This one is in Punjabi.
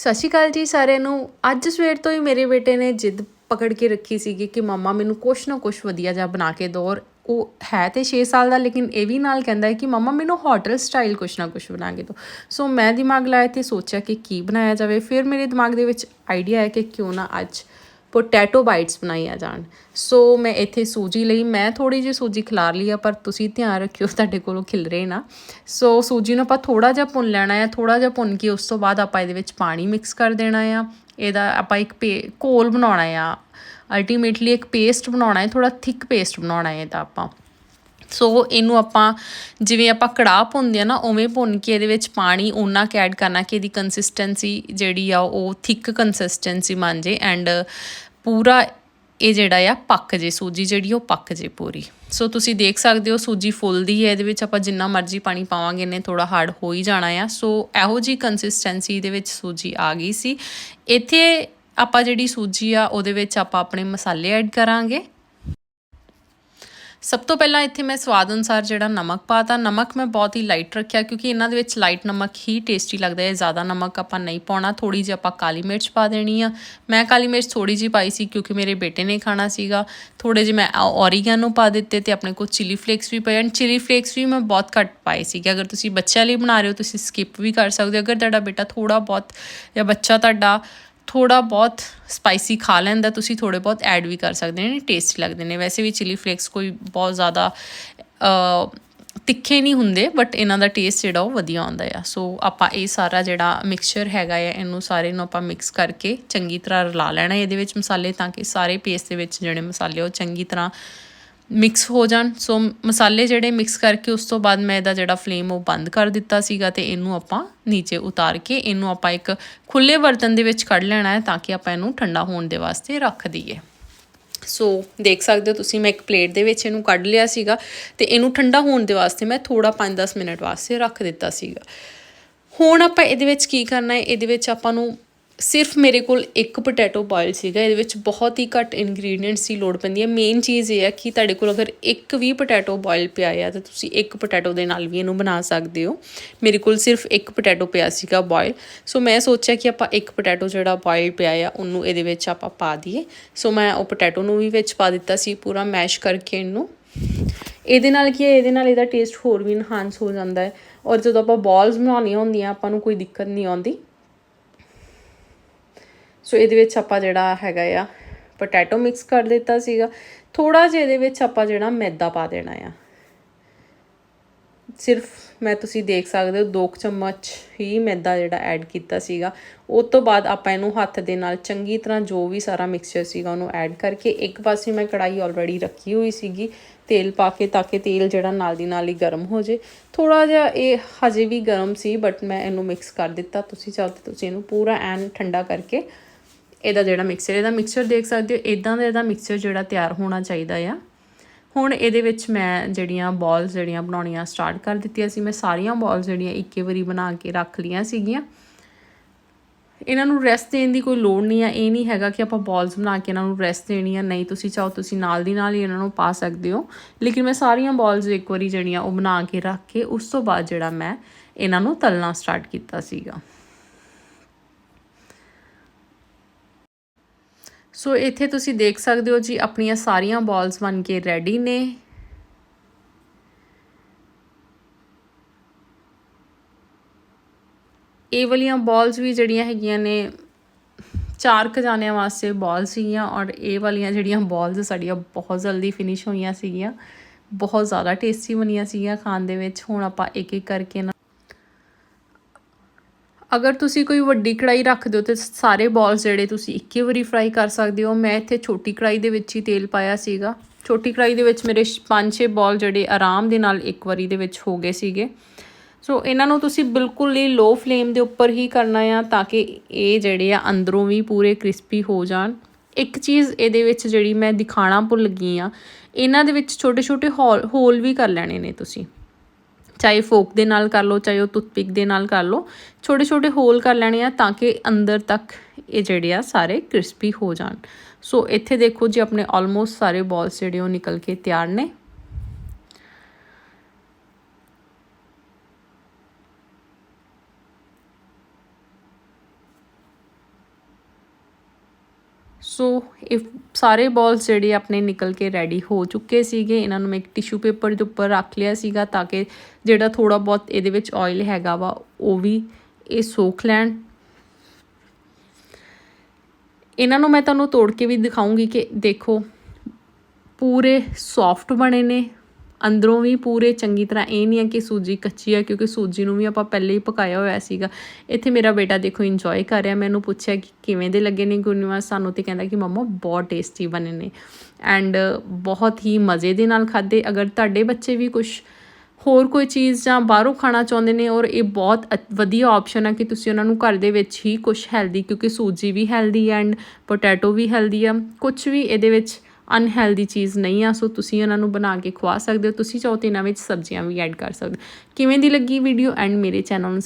ਸਤਿ ਸ਼੍ਰੀ ਅਕਾਲ ਜੀ ਸਾਰਿਆਂ ਨੂੰ। ਅੱਜ ਸਵੇਰ ਤੋਂ ਹੀ ਮੇਰੇ ਬੇਟੇ ਨੇ ਜਿੱਦ ਪਕੜ ਕੇ ਰੱਖੀ ਸੀਗੀ ਕਿ ਮੰਮਾ ਮੈਨੂੰ ਕੁਛ ਨਾ ਕੁਛ ਵਧੀਆ ਜਿਹਾ ਬਣਾ ਕੇ ਦਿਓ ਔਰ ਉਹ ਹੈ ਤੇ 6 ਸਾਲ ਦਾ, ਲੇਕਿਨ ਇਹ ਵੀ ਨਾਲ ਕਹਿੰਦਾ ਹੈ ਕਿ ਮੰਮਾ ਮੈਨੂੰ ਹੋਟਲ ਸਟਾਈਲ ਕੁਛ ਨਾ ਕੁਛ ਬਣਾ ਕੇ ਦਿਓ। ਸੋ ਮੈਂ ਦਿਮਾਗ ਲਾਇਆ ਤੇ ਸੋਚਿਆ ਕਿ ਕੀ ਬਣਾਇਆ ਜਾਵੇ। ਫਿਰ ਮੇਰੇ ਦਿਮਾਗ ਦੇ ਵਿੱਚ ਆਈਡੀਆ ਹੈ ਕਿ ਕਿਉਂ ਨਾ ਅੱਜ ਪੋਟੈਟੋ ਬਾਈਟਸ ਬਣਾਈਆਂ ਜਾਣ। ਸੋ ਮੈਂ ਇੱਥੇ ਸੂਜੀ ਲਈ, ਮੈਂ ਥੋੜੀ ਜਿਹੀ ਸੂਜੀ ਖਿਲਾਰ ਲਈ ਆ, ਪਰ ਤੁਸੀਂ ਧਿਆਨ ਰੱਖਿਓ, ਤੁਹਾਡੇ ਕੋਲੋਂ ਖਿਲਰੇ ਨਾ। ਸੋ ਸੂਜੀ ਨੂੰ ਆਪਾਂ ਥੋੜਾ ਜਿਹਾ ਭੁੰਨ ਲੈਣਾ ਹੈ ਥੋੜਾ ਜਿਹਾ ਭੁੰਨ ਕੇ ਉਸ ਤੋਂ ਬਾਅਦ ਆਪਾਂ ਇਹਦੇ ਵਿੱਚ ਪਾਣੀ ਮਿਕਸ ਕਰ ਦੇਣਾ ਆ। ਇਹਦਾ ਆਪਾਂ ਇੱਕ ਪੇ, ਘੋਲ ਬਣਾਉਣਾ ਆ। ਅਲਟੀਮੇਟਲੀ ਇੱਕ ਪੇਸਟ ਬਣਾਉਣਾ ਹੈ ਥੋੜਾ ਥਿਕ ਪੇਸਟ ਬਣਾਉਣਾ ਹੈ ਇਹਦਾ ਆਪਾਂ। ਸੋ ਇਹਨੂੰ ਆਪਾਂ ਜਿਵੇਂ ਆਪਾਂ ਕੜਾਹ ਭੁੰਨਦੇ ਆ ਨਾ, ਉਵੇਂ ਭੁੰਨ ਕੇ ਇਹਦੇ ਵਿੱਚ ਪਾਣੀ ਉਨਾ ਕੁ ਐਡ ਕਰਨਾ ਕਿ ਇਹਦੀ ਕੰਸਿਸਟੈਂਸੀ ਜਿਹੜੀ ਆ ਉਹ ਥਿਕ ਕੰਸਿਸਟੈਂਸੀ ਬਣ ਜੇ ਐਂਡ ਪੂਰਾ ਇਹ ਜਿਹੜਾ ਆ ਪੱਕ ਜੇ, ਸੂਜੀ ਜਿਹੜੀ ਉਹ ਪੱਕ ਜੇ ਪੂਰੀ। ਸੋ ਤੁਸੀਂ ਦੇਖ ਸਕਦੇ ਹੋ ਸੂਜੀ ਫੁੱਲਦੀ ਹੈ, ਇਹਦੇ ਵਿੱਚ ਆਪਾਂ ਜਿੰਨਾ ਮਰਜ਼ੀ ਪਾਣੀ ਪਾਵਾਂਗੇ ਨੇ ਥੋੜਾ ਹਾਰਡ ਹੋ ਹੀ ਜਾਣਾ ਆ। ਸੋ ਇਹੋ ਜੀ ਕੰਸਿਸਟੈਂਸੀ ਦੇ ਵਿੱਚ ਸੂਜੀ ਆ ਗਈ ਸੀ। ਇੱਥੇ ਆਪਾਂ ਜਿਹੜੀ ਸੂਜੀ ਆ, ਉਹਦੇ ਵਿੱਚ ਆਪਾਂ ਆਪਣੇ ਮਸਾਲੇ ਐਡ ਕਰਾਂਗੇ। ਸਭ ਤੋਂ ਪਹਿਲਾਂ ਇੱਥੇ ਮੈਂ ਸਵਾਦ ਅਨੁਸਾਰ ਜਿਹੜਾ ਨਮਕ ਪਾਤਾ ਨਮਕ ਮੈਂ ਬਹੁਤ ਹੀ ਲਾਈਟ ਰੱਖਿਆ ਕਿਉਂਕਿ ਇਹਨਾਂ ਦੇ ਵਿੱਚ ਲਾਈਟ ਨਮਕ ਹੀ ਟੇਸਟੀ ਲੱਗਦਾ ਹੈ। ਜ਼ਿਆਦਾ ਨਮਕ ਆਪਾਂ ਨਹੀਂ ਪਾਉਣਾ। ਥੋੜੀ ਜਿਹੀ ਆਪਾਂ ਕਾਲੀ ਮਿਰਚ ਪਾ ਦੇਣੀ ਆ। ਮੈਂ ਕਾਲੀ ਮਿਰਚ ਥੋੜੀ ਜਿਹੀ ਪਾਈ ਸੀ ਕਿਉਂਕਿ ਮੇਰੇ ਬੇਟੇ ਨੇ ਖਾਣਾ ਸੀਗਾ। ਥੋੜੇ ਜਿਹੇ ਮੈਂ ਔਰੀਗੈਨੋ ਪਾ ਦਿੱਤੇ ਤੇ ਆਪਣੇ ਕੋਲ ਚਿਲੀ ਫਲੇਕਸ ਵੀ ਪਏ ਐਂਡ ਚਿਲੀ ਫਲੇਕਸ ਵੀ ਮੈਂ ਬਹੁਤ ਘੱਟ ਪਾਏ ਸੀਗੇ। ਅਗਰ ਤੁਸੀਂ ਬੱਚਿਆਂ ਲਈ ਬਣਾ ਰਹੇ ਹੋ, ਤੁਸੀਂ ਸਕਿਪ ਵੀ ਕਰ ਸਕਦੇ ਹੋ। ਅਗਰ ਤੁਹਾਡਾ ਬੇਟਾ ਥੋੜਾ ਬਹੁਤ ਜਾਂ ਬੱਚਾ ਤੁਹਾਡਾ ਥੋੜਾ ਬਹੁਤ ਸਪਾਈਸੀ ਖਾ ਲੈਂਦਾ, ਤੁਸੀਂ ਥੋੜੇ ਬਹੁਤ ਐਡ ਵੀ ਕਰ ਸਕਦੇ ਨੇ ਟੇਸਟੀ ਲੱਗਦੇ ਨੇ। ਵੈਸੇ ਵੀ ਚਿਲੀ ਫਲੇਕਸ ਕੋਈ ਬਹੁਤ ਜ਼ਿਆਦਾ ਤਿੱਖੇ ਨਹੀਂ ਹੁੰਦੇ ਬਟ ਇਹਨਾਂ ਦਾ ਟੇਸਟ ਜਿਹੜਾ ਉਹ ਵਧੀਆ ਆਉਂਦਾ ਆ। ਸੋ ਆਪਾਂ ਇਹ ਸਾਰਾ ਜਿਹੜਾ ਮਿਕਸਚਰ ਹੈਗਾ ਆ, ਇਹਨੂੰ ਸਾਰੇ ਨੂੰ ਆਪਾਂ ਮਿਕਸ ਕਰਕੇ ਚੰਗੀ ਤਰ੍ਹਾਂ ਰਲਾ ਲੈਣਾ। ਇਹਦੇ ਵਿੱਚ ਮਸਾਲੇ ਤਾਂ ਕਿ ਸਾਰੇ ਪੇਸਟ ਦੇ ਵਿੱਚ ਜਿਹੜੇ ਮਸਾਲੇ ਉਹ ਚੰਗੀ ਤਰ੍ਹਾਂ ਮਿਕਸ ਹੋ ਜਾਣ। ਸੋ ਮਸਾਲੇ ਜਿਹੜੇ ਮਿਕਸ ਕਰਕੇ ਉਸ ਤੋਂ ਬਾਅਦ ਮੈਂ ਇਹਦਾ ਜਿਹੜਾ ਫਲੇਮ ਉਹ ਬੰਦ ਕਰ ਦਿੱਤਾ ਸੀਗਾ ਤੇ ਇਹਨੂੰ ਆਪਾਂ ਨੀਚੇ ਉਤਾਰ ਕੇ ਇਹਨੂੰ ਆਪਾਂ ਇੱਕ ਖੁੱਲੇ ਬਰਤਨ ਦੇ ਵਿੱਚ ਕੱਢ ਲੈਣਾ ਹੈ ਤਾਂ ਕਿ ਆਪਾਂ ਇਹਨੂੰ ਠੰਡਾ ਹੋਣ ਦੇ ਵਾਸਤੇ ਰੱਖ ਦਈਏ। ਸੋ ਦੇਖ ਸਕਦੇ ਹੋ ਤੁਸੀਂ ਮੈਂ ਇੱਕ ਪਲੇਟ ਦੇ ਵਿੱਚ ਇਹਨੂੰ ਕੱਢ ਲਿਆ ਸੀਗਾ ਤੇ ਇਹਨੂੰ ਠੰਡਾ ਹੋਣ ਦੇ ਵਾਸਤੇ ਮੈਂ ਥੋੜਾ 5-10 ਮਿੰਟ ਵਾਸਤੇ ਰੱਖ ਦਿੱਤਾ ਸੀਗਾ। ਹੁਣ ਆਪਾਂ ਇਹਦੇ ਵਿੱਚ ਕੀ ਕਰਨਾ ਹੈ? ਇਹਦੇ ਵਿੱਚ ਆਪਾਂ ਨੂੰ ਸਿਰਫ ਮੇਰੇ ਕੋਲ ਇੱਕ ਪੋਟੈਟੋ ਬੋਇਲ ਸੀਗਾ, ਇਹਦੇ ਵਿੱਚ ਬਹੁਤ ਹੀ ਘੱਟ ਇਨਗਰੀਡੀਅੰਟਸ ਦੀ ਲੋੜ ਪੈਂਦੀ ਹੈ। ਮੇਨ ਚੀਜ਼ ਇਹ ਹੈ ਕਿ ਤੁਹਾਡੇ ਕੋਲ ਅਗਰ ਇੱਕ ਵੀ ਪੋਟੈਟੋ ਬੋਇਲ ਪਿਆ ਆ, ਤਾਂ ਤੁਸੀਂ ਇੱਕ ਪੋਟੈਟੋ ਦੇ ਨਾਲ ਵੀ ਇਹਨੂੰ ਬਣਾ ਸਕਦੇ ਹੋ। ਮੇਰੇ ਕੋਲ ਸਿਰਫ ਇੱਕ ਪੋਟੈਟੋ ਪਿਆ ਸੀਗਾ ਬੋਇਲ। ਸੋ ਮੈਂ ਸੋਚਿਆ ਕਿ ਆਪਾਂ ਇੱਕ ਪੋਟੈਟੋ ਜਿਹੜਾ ਬੋਇਲ ਪਿਆ ਆ, ਉਹਨੂੰ ਇਹਦੇ ਵਿੱਚ ਆਪਾਂ ਪਾ ਦਈਏ। ਸੋ ਮੈਂ ਉਹ ਪੋਟੈਟੋ ਨੂੰ ਵੀ ਵਿੱਚ ਪਾ ਦਿੱਤਾ ਸੀ, ਪੂਰਾ ਮੈਸ਼ ਕਰਕੇ ਇਹਨੂੰ। ਇਹਦੇ ਨਾਲ ਕੀ ਹੈ, ਇਹਦੇ ਨਾਲ ਇਹਦਾ ਟੇਸਟ ਹੋਰ ਵੀ ਇਨਹਾਂਸ ਹੋ ਜਾਂਦਾ ਹੈ। ਔਰ ਜਦੋਂ ਆਪਾਂ ਬਾਲਸ ਬਣਾਉਣੀਆਂ ਹੁੰਦੀਆਂ, ਆਪਾਂ ਨੂੰ ਕੋਈ ਦਿੱਕਤ ਨਹੀਂ ਆਉਂਦੀ। ਸੋ ਇਹਦੇ ਵਿੱਚ ਆਪਾਂ ਜਿਹੜਾ ਹੈਗਾ ਆ ਪੋਟੈਟੋ ਮਿਕਸ ਕਰ ਦਿੱਤਾ ਸੀਗਾ। ਥੋੜਾ ਜਿਹਾ ਇਹਦੇ ਵਿੱਚ ਆਪਾਂ ਜਿਹੜਾ ਮੈਦਾ ਪਾ ਦੇਣਾ ਆ। ਸਿਰਫ ਮੈਂ ਤੁਸੀਂ ਦੇਖ ਸਕਦੇ ਹੋ 2 ਚਮਚ ਹੀ ਮੈਦਾ ਜਿਹੜਾ ਐਡ ਕੀਤਾ ਸੀਗਾ। ਉਸ ਤੋਂ ਬਾਅਦ ਆਪਾਂ ਇਹਨੂੰ ਹੱਥ ਦੇ ਨਾਲ ਚੰਗੀ ਤਰ੍ਹਾਂ ਜੋ ਵੀ ਸਾਰਾ ਮਿਕਸਚਰ ਸੀਗਾ ਉਹਨੂੰ ਐਡ ਕਰਕੇ ਇੱਕ ਪਾਸੇ ਮੈਂ ਕੜਾਈ ਆਲਰੇਡੀ ਰੱਖੀ ਹੋਈ ਸੀਗੀ, ਤੇਲ ਪਾ ਕੇ ਤਾਂ ਕਿ ਤੇਲ ਜਿਹੜਾ ਨਾਲ ਦੀ ਨਾਲ ਹੀ ਗਰਮ ਹੋ ਜੇ। ਥੋੜਾ ਜਿਹਾ ਇਹ ਹਜੇ ਵੀ ਗਰਮ ਸੀ ਬਟ ਮੈਂ ਇਹਨੂੰ ਮਿਕਸ ਕਰ ਦਿੱਤਾ। ਤੁਸੀਂ ਚਾਹੋ ਤੇ ਤੁਸੀਂ ਇਹਨੂੰ ਪੂਰਾ ਐਨ ਠੰਡਾ ਕਰਕੇ ਇਹਦਾ ਜਿਹੜਾ ਮਿਕਸਚਰ ਇਹਦਾ ਮਿਕਸਚਰ ਦੇਖ ਸਕਦੇ ਹੋ ਇਦਾਂ ਦਾ ਇਹਦਾ ਮਿਕਸਚਰ ਜਿਹੜਾ ਤਿਆਰ ਹੋਣਾ ਚਾਹੀਦਾ ਆ। ਹੁਣ ਇਹਦੇ ਵਿੱਚ ਮੈਂ ਜਿਹੜੀਆਂ ਬਾਲਸ ਜਿਹੜੀਆਂ ਬਣਾਉਣੀਆਂ ਸਟਾਰਟ ਕਰ ਦਿੱਤੀਆਂ ਸੀ, ਮੈਂ ਸਾਰੀਆਂ ਬਾਲਸ ਜਿਹੜੀਆਂ ਇੱਕੇ ਵਾਰੀ ਬਣਾ ਕੇ ਰੱਖ ਲੀਆਂ ਸੀਗੀਆਂ। ਇਹਨਾਂ ਨੂੰ ਰੈਸਟ ਦੇਣ ਦੀ ਕੋਈ ਲੋੜ ਨਹੀਂ ਆ, ਇਹ ਨਹੀਂ ਹੈਗਾ ਕਿ ਆਪਾਂ ਬਾਲਸ ਬਣਾ ਕੇ ਇਹਨਾਂ ਨੂੰ ਰੈਸਟ ਦੇਣੀ ਆ, ਨਹੀਂ ਤੁਸੀਂ ਚਾਹੋ ਤੁਸੀਂ ਨਾਲ ਦੀ ਨਾਲ ਹੀ ਇਹਨਾਂ ਨੂੰ ਪਾ ਸਕਦੇ ਹੋ। ਲੇਕਿਨ ਮੈਂ ਸਾਰੀਆਂ ਬਾਲਸ ਇੱਕ ਵਾਰੀ ਜਿਹੜੀਆਂ ਉਹ ਬਣਾ ਕੇ ਰੱਖ ਕੇ ਉਸ ਤੋਂ ਬਾਅਦ ਜਿਹੜਾ ਮੈਂ ਇਹਨਾਂ ਨੂੰ ਤਲਣਾ ਸਟਾਰਟ ਕੀਤਾ ਸੀਗਾ। ਸੋ ਇੱਥੇ ਤੁਸੀਂ ਦੇਖ ਸਕਦੇ ਹੋ ਜੀ, ਆਪਣੀਆਂ ਸਾਰੀਆਂ ਬਾਲਸ ਬਣ ਕੇ ਰੈਡੀ ਨੇ। ਇਹ ਵਾਲੀਆਂ ਬਾਲਸ ਵੀ ਜਿਹੜੀਆਂ ਹੈਗੀਆਂ ਨੇ, ਚਾਰ ਖਜ਼ਾਨਿਆਂ ਵਾਸਤੇ ਬਾਲ ਸੀਗੀਆਂ ਔਰ ਇਹ ਵਾਲੀਆਂ ਜਿਹੜੀਆਂ ਬਾਲਸ ਸਾਡੀਆਂ ਬਹੁਤ ਜਲਦੀ ਫਿਨਿਸ਼ ਹੋਈਆਂ ਸੀਗੀਆਂ, ਬਹੁਤ ਜ਼ਿਆਦਾ ਟੇਸਟੀ ਬਣੀਆਂ ਸੀਗੀਆਂ ਖਾਣ ਦੇ ਵਿੱਚ। ਹੁਣ ਆਪਾਂ ਇੱਕ ਇੱਕ ਕਰਕੇ ਨਾ ਅਗਰ ਤੁਸੀਂ ਕੋਈ ਵੱਡੀ ਕੜਾਈ ਰੱਖਦੇ ਹੋ ਤੇ ਸਾਰੇ ਬਾਲਸ ਜਿਹੜੇ ਤੁਸੀਂ ਇੱਕੇ ਵਾਰੀ ਫਰਾਈ ਕਰ ਸਕਦੇ ਹੋ, ਮੈਂ ਇੱਥੇ ਛੋਟੀ ਕੜਾਈ ਦੇ ਵਿੱਚ ਹੀ ਤੇਲ ਪਾਇਆ ਸੀਗਾ। ਛੋਟੀ ਕੜਾਈ ਦੇ ਵਿੱਚ ਮੇਰੇ 5-6 ਬਾਲ ਜਿਹੜੇ ਆਰਾਮ ਦੇ ਨਾਲ ਇੱਕ ਵਾਰੀ ਦੇ ਵਿੱਚ ਹੋ ਗਏ ਸੀਗੇ। ਸੋ ਇਹਨਾਂ ਨੂੰ ਤੁਸੀਂ ਬਿਲਕੁਲ ਹੀ ਲੋ ਫਲੇਮ ਦੇ ਉੱਪਰ ਹੀ ਕਰਨਾ ਆ ਤਾਂ ਕਿ ਇਹ ਜਿਹੜੇ ਆ ਅੰਦਰੋਂ ਵੀ ਪੂਰੇ ਕ੍ਰਿਸਪੀ ਹੋ ਜਾਣ। ਇੱਕ ਚੀਜ਼ ਇਹਦੇ ਵਿੱਚ ਜਿਹੜੀ ਮੈਂ ਦਿਖਾਣਾ ਭੁੱਲ ਗਈ ਆ, ਇਹਨਾਂ ਦੇ ਵਿੱਚ ਛੋਟੇ ਛੋਟੇ ਹੋਲ ਹੋਲ ਵੀ ਕਰ ਲੈਣੇ ਨੇ ਤੁਸੀਂ। ਚਾਹੇ ਫੋਕ ਦੇ ਨਾਲ ਕਰ ਲਓ, ਚਾਹੇ ਉਹ ਟੁੱਥਪਿਕ ਦੇ ਨਾਲ ਕਰ ਲਓ ਛੋਟੇ ਛੋਟੇ ਹੋਲ ਕਰ ਲੈਣੇ ਆ ਤਾਂ ਕਿ ਅੰਦਰ ਤੱਕ ਇਹ ਜਿਹੜੇ ਆ ਸਾਰੇ ਕ੍ਰਿਸਪੀ ਹੋ ਜਾਣ। ਸੋ ਇੱਥੇ ਦੇਖੋ ਜੀ ਆਪਣੇ ਆਲਮੋਸਟ ਸਾਰੇ ਬਾਲਸ ਜਿਹੜੇ ਉਹ ਨਿਕਲ ਕੇ ਤਿਆਰ ਨੇ। ਸੋ ਇਹ ਸਾਰੇ ਬਾਲਸ ਜਿਹੜੇ ਆਪਣੇ ਨਿਕਲ ਕੇ ਰੈਡੀ ਹੋ ਚੁੱਕੇ ਸੀਗੇ, ਇਹਨਾਂ ਨੂੰ ਮੈਂ ਇੱਕ ਟਿਸ਼ੂ ਪੇਪਰ ਦੇ ਉੱਪਰ ਰੱਖ ਲਿਆ ਸੀਗਾ ਤਾਂ ਕਿ ਜਿਹੜਾ ਥੋੜਾ ਬਹੁਤ ਇਹਦੇ ਵਿੱਚ ਆਇਲ ਹੈਗਾ ਵਾ, ਉਹ ਵੀ ਇਹ ਸੋਖ ਲੈਣ। ਇਹਨਾਂ ਨੂੰ ਮੈਂ ਤੁਹਾਨੂੰ ਤੋੜ ਕੇ ਵੀ ਦਿਖਾਉਂਗੀ ਕਿ ਦੇਖੋ, ਪੂਰੇ ਸੌਫਟ ਬਣੇ ਨੇ ਅੰਦਰੋਂ ਵੀ ਪੂਰੇ ਚੰਗੀ ਤਰ੍ਹਾਂ, ਇਹ ਨਹੀਂ ਹੈ ਕਿ ਸੂਜੀ ਕੱਚੀ ਹੈ ਕਿਉਂਕਿ ਸੂਜੀ ਨੂੰ ਵੀ ਆਪਾਂ ਪਹਿਲੇ ਹੀ ਪਕਾਇਆ ਹੋਇਆ ਸੀਗਾ। ਇੱਥੇ ਮੇਰਾ ਬੇਟਾ ਦੇਖੋ ਇੰਜੋਏ ਕਰ ਰਿਹਾ। ਮੈਨੂੰ ਪੁੱਛਿਆ ਕਿ ਕਿਵੇਂ ਦੇ ਲੱਗੇ ਨੇ ਗੁਰਨਿਵਾਸ ਸਾਨੂੰ ਤੇ ਕਹਿੰਦਾ ਕਿ ਮੰਮਾ ਬਹੁਤ ਟੇਸਟੀ ਬਣੇ ਨੇ। ਐਂਡ ਬਹੁਤ ਹੀ ਮਜ਼ੇ ਦੇ ਨਾਲ ਖਾਦੇ ਅਗਰ ਤੁਹਾਡੇ ਬੱਚੇ ਵੀ ਕੁਝ ਹੋਰ ਕੋਈ ਚੀਜ਼ ਜਾਂ ਬਾਹਰੋਂ ਖਾਣਾ ਚਾਹੁੰਦੇ ਨੇ ਔਰ ਇਹ ਬਹੁਤ ਵਧੀਆ ਆਪਸ਼ਨ ਹੈ ਕਿ ਤੁਸੀਂ ਉਹਨਾਂ ਨੂੰ ਘਰ ਦੇ ਵਿੱਚ ਹੀ ਕੁਝ ਹੈਲਦੀ ਕਿਉਂਕਿ ਸੂਜੀ ਵੀ ਹੈਲਦੀ ਐਂਡ ਪੋਟੈਟੋ ਵੀ ਹੈਲਦੀ ਆ। ਕੁਝ ਵੀ ਇਹਦੇ ਵਿੱਚ ਅਨਹੈਲਦੀ ਚੀਜ਼ ਨਹੀਂ ਆ, ਸੋ ਤੁਸੀਂ ਉਹਨਾਂ ਨੂੰ ਬਣਾ ਕੇ ਖਵਾ ਸਕਦੇ ਹੋ। ਤੁਸੀਂ ਚਾਹੋ ਤੇ ਇਹਨਾਂ ਵਿੱਚ ਸਬਜ਼ੀਆਂ ਵੀ ਐਡ ਕਰ ਸਕਦੇ ਹੋ। ਕਿਵੇਂ ਦੀ ਲੱਗੀ ਵੀਡੀਓ ਐਂਡ ਮੇਰੇ ਚੈਨਲ ਨੂੰ